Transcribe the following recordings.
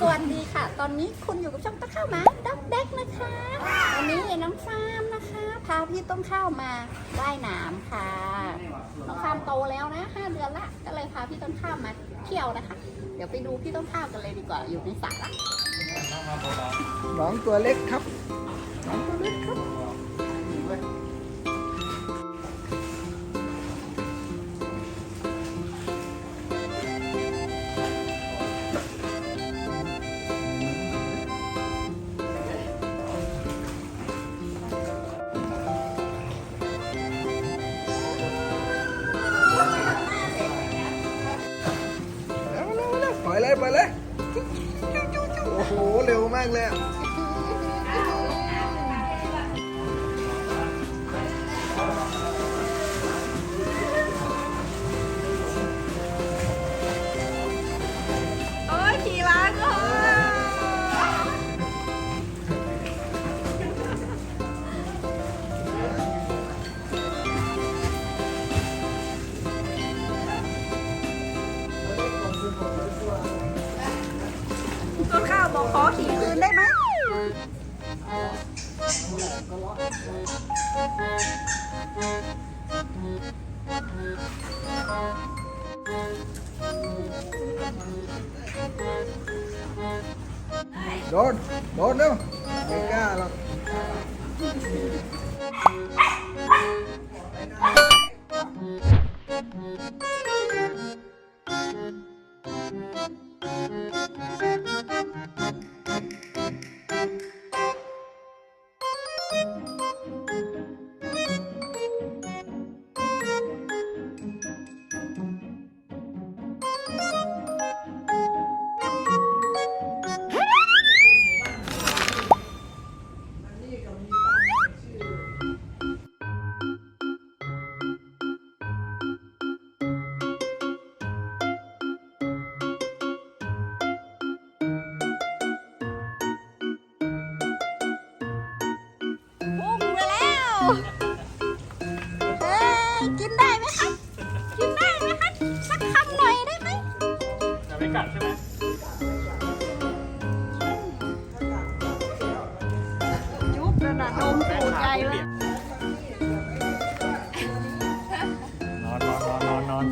สวัสดีค่ะ ตอนนี้คุณอยู่กับช่องต้มข้าวหมาด็อกเด็กนะคะวันนี้น้องฟาร์มนะคะพาพี่ต้นข้าวมาว่ายน้ำค่ะน้องฟาร์มโตแล้วนะห้าเดือนละก็เลยพาพี่ต้นข้าวมาเที่ยวนะคะ เดี๋ยวไปดูพี่ต้นข้าวกันเลยดีกว่าอยู่ในสระน้องตัวเล็กครับ เลยปเลย โอ้โห เร็วมากเลย ขอขอขี่คืนได้ไหมโดนโดนเร็วไม่กล้าหรอก เฮ้ยกินได้ไหมครับ กินได้ไหมครับ สักคำหน่อยได้ไหมจะไม่กัดใช่ไหมจุ๊บระดับนมปูดใจเลย นอนนอนนอนนอน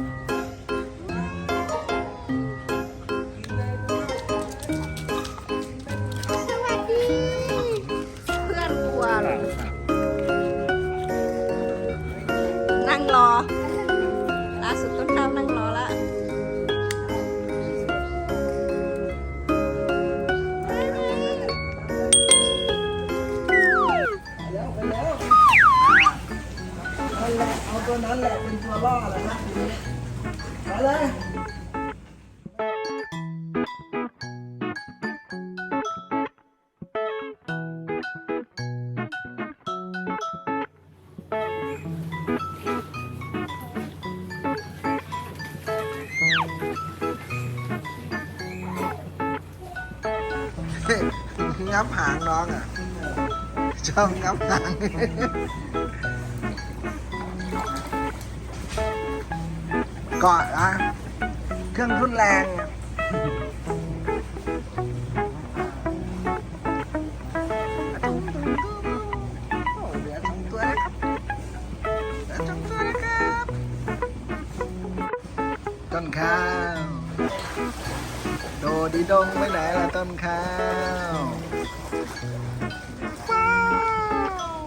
งรอล่าสุดต้นข้าวนั่งรอละแล้วไปแล้วนั่นแหละเอาตัวนั้นแหละเป็นตัวล่อแหละครับทีนี้มาเลย งับหางน้องอ่ะ ชอบงับหาง เกาะนะเครื่องทุนแรงอะอะตุ้งตุ้งตุ้งโอ้เหลือสองตัวแล้วครับเหลือสองตัวแล้วครับ ต้นข้าว โดดีดงไปไหนล่ะต้นข้าวว้าว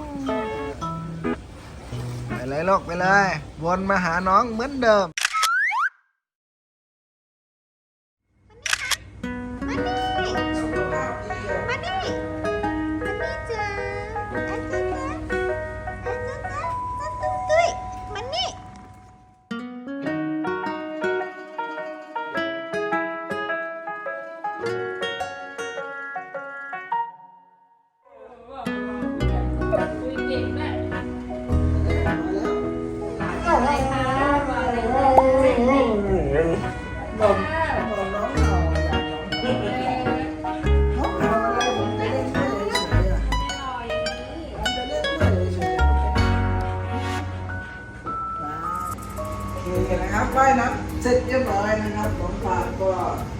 ไปเลยลูกไปเลย วนมาหาน้องเหมือนเดิม เสร็จเรียบร้อยนะครับน้องฟางก็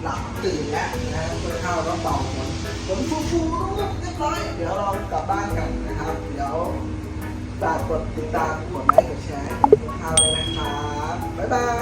หลับตื่นแล้วนะครับเพื่อเข้าแล้วเป่าฝนขนฟูฟูๆเรียบร้อย เดี๋ยวเรากลับบ้านกันนะครับ เดี๋ยวฝากกดติดตามกดไลค์กดแชร์ข้าวเลยนะครับ บ๊ายบาย